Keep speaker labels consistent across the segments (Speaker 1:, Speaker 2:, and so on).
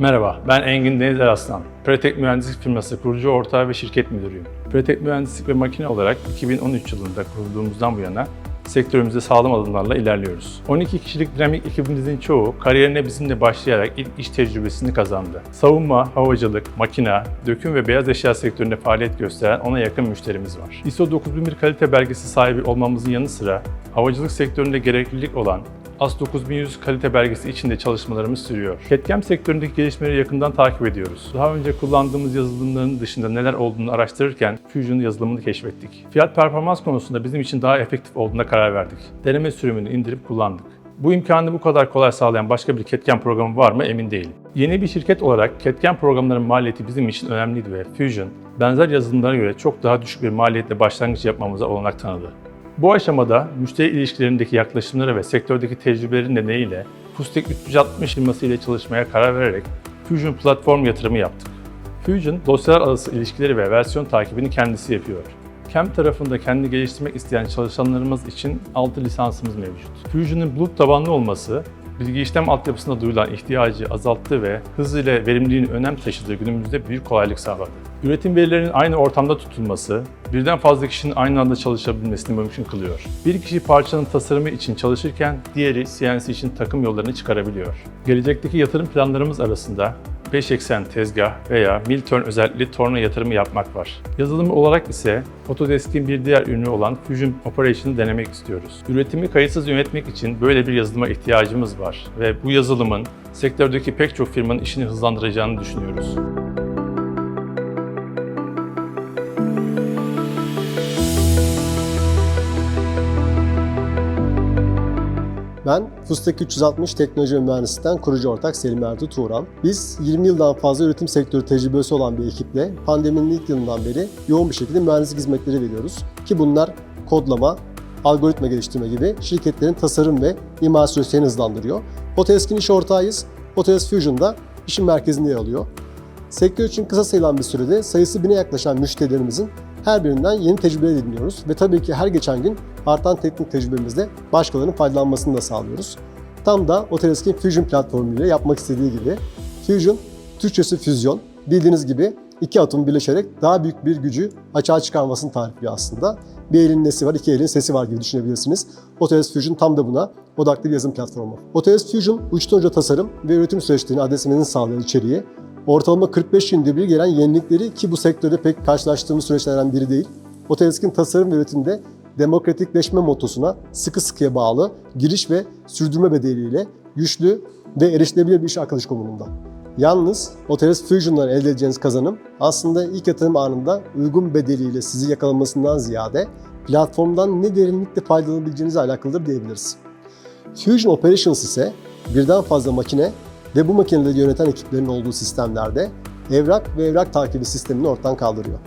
Speaker 1: Merhaba, ben Engin Deniz Eraslan. Pretek Mühendislik firması kurucu ortağı ve şirket müdürüyüm. Pretek Mühendislik ve Makine olarak 2013 yılında kurulduğumuzdan bu yana sektörümüzde sağlam adımlarla ilerliyoruz. 12 kişilik dinamik ekibimizin çoğu kariyerine bizimle başlayarak ilk iş tecrübesini kazandı. Savunma, havacılık, makina, döküm ve beyaz eşya sektöründe faaliyet gösteren ona yakın müşterimiz var. ISO 9001 kalite belgesi sahibi olmamızın yanı sıra havacılık sektöründe gereklilik olan AS 9100 kalite belgesi içinde çalışmalarımız sürüyor. CAD/CAM sektöründeki gelişmeleri yakından takip ediyoruz. Daha önce kullandığımız yazılımların dışında neler olduğunu araştırırken Fusion yazılımını keşfettik. Fiyat performans konusunda bizim için daha efektif olduğuna karar verdik. Deneme sürümünü indirip kullandık. Bu imkanı bu kadar kolay sağlayan başka bir CAD/CAM programı var mı emin değilim. Yeni bir şirket olarak CAD/CAM programlarının maliyeti bizim için önemliydi ve Fusion, benzer yazılımlara göre çok daha düşük bir maliyetle başlangıç yapmamıza olanak tanıdı. Bu aşamada müşteri ilişkilerindeki yaklaşımları ve sektördeki tecrübeleri nedeniyle Fustek 360 firması ile çalışmaya karar vererek Fusion platform yatırımı yaptık. Fusion, dosyalar arası ilişkileri ve versiyon takibini kendisi yapıyor. CAM tarafında kendini geliştirmek isteyen çalışanlarımız için 6 lisansımız mevcut. Fusion'un bulut tabanlı olması, bilgi işlem altyapısına duyulan ihtiyacı azalttı ve hız ile verimliliğin önem taşıdığı günümüzde büyük kolaylık sağladı. Üretim verilerinin aynı ortamda tutulması, birden fazla kişinin aynı anda çalışabilmesini mümkün kılıyor. Bir kişi parçanın tasarımı için çalışırken diğeri CNC için takım yollarını çıkarabiliyor. Gelecekteki yatırım planlarımız arasında 5 eksen tezgah veya mil turn özellikli torna yatırımı yapmak var. Yazılımı olarak ise Autodesk'in bir diğer ürünü olan Fusion Operation'ı denemek istiyoruz. Üretimi kayıtsız yönetmek için böyle bir yazılıma ihtiyacımız var ve bu yazılımın sektördeki pek çok firmanın işini hızlandıracağını düşünüyoruz.
Speaker 2: Ben Fustek 360 Teknoloji ve kurucu ortak Selim Ertuğ Tuğran. Biz 20 yıldan fazla üretim sektörü tecrübesi olan bir ekiple pandeminin ilk yılından beri yoğun bir şekilde mühendislik hizmetleri veriyoruz. Ki bunlar kodlama, algoritma geliştirme gibi şirketlerin tasarım ve imal süreçlerini hızlandırıyor. Otodesk'in iş ortağıyız. Autodesk Fusion'da işin merkezinde yer alıyor. Sektör için kısa sayılan bir sürede sayısı bine yaklaşan müşterilerimizin her birinden yeni tecrübeler ediniyoruz ve tabii ki her geçen gün artan teknik tecrübemizle başkalarının faydalanmasını da sağlıyoruz. Tam da Otodesk'in Fusion platformuyla yapmak istediği gibi Fusion, Türkçesi füzyon, bildiğiniz gibi iki atom birleşerek daha büyük bir gücü açığa çıkarmasını tarifliyor aslında. Bir elin nesi var, iki elin sesi var gibi düşünebilirsiniz. Autodesk Fusion tam da buna odaklı bir yazılım platformu. Autodesk Fusion, uçtan uca tasarım ve üretim süreçlerini adreslemenizi sağlayan içeriği, ortalama 45 günde bir gelen yenilikleri ki bu sektörde pek karşılaştığımız süreçlerden biri değil. Otodesk'in tasarım ve üretimde demokratikleşme motosuna sıkı sıkıya bağlı giriş ve sürdürme bedeliyle güçlü ve erişilebilir bir iş arkadaş konumunda. Yalnız Autodesk Fusion'dan elde edeceğiniz kazanım aslında ilk yatırım anında uygun bedeliyle sizi yakalamasından ziyade platformdan ne derinlikle faydalanabileceğinizle alakalıdır diyebiliriz. Fusion Operations ise birden fazla makine ve bu makineleri yöneten ekiplerin olduğu sistemlerde evrak ve evrak takibi sistemini ortadan kaldırıyor.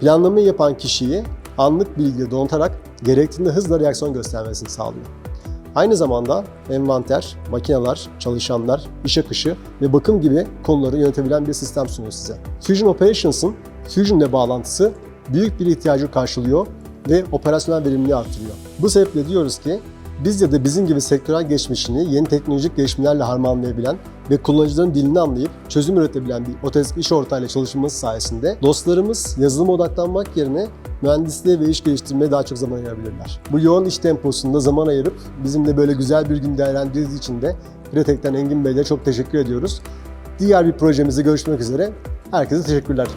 Speaker 2: Planlamayı yapan kişiyi anlık bilgiyle donatarak gerektiğinde hızla reaksiyon göstermesini sağlıyor. Aynı zamanda envanter, makineler, çalışanlar, iş akışı ve bakım gibi konuları yönetebilen bir sistem sunuyor size. Fusion Operations'ın Fusion ile bağlantısı büyük bir ihtiyacı karşılıyor ve operasyonel verimliliği artırıyor. Bu sebeple diyoruz ki biz ya da bizim gibi sektörel geçmişini yeni teknolojik gelişmelerle harmanlayabilen ve kullanıcıların dilini anlayıp çözüm üretebilen bir Autodesk iş ortağıyla çalışılması sayesinde dostlarımız yazılıma odaklanmak yerine mühendisliğe ve iş geliştirmeye daha çok zaman ayırabilirler. Bu yoğun iş temposunda zaman ayırıp bizimle böyle güzel bir gün değerlendirdiğiniz için de Pretek'ten Engin Bey'le çok teşekkür ediyoruz. Diğer bir projemizde görüşmek üzere. Herkese teşekkürler.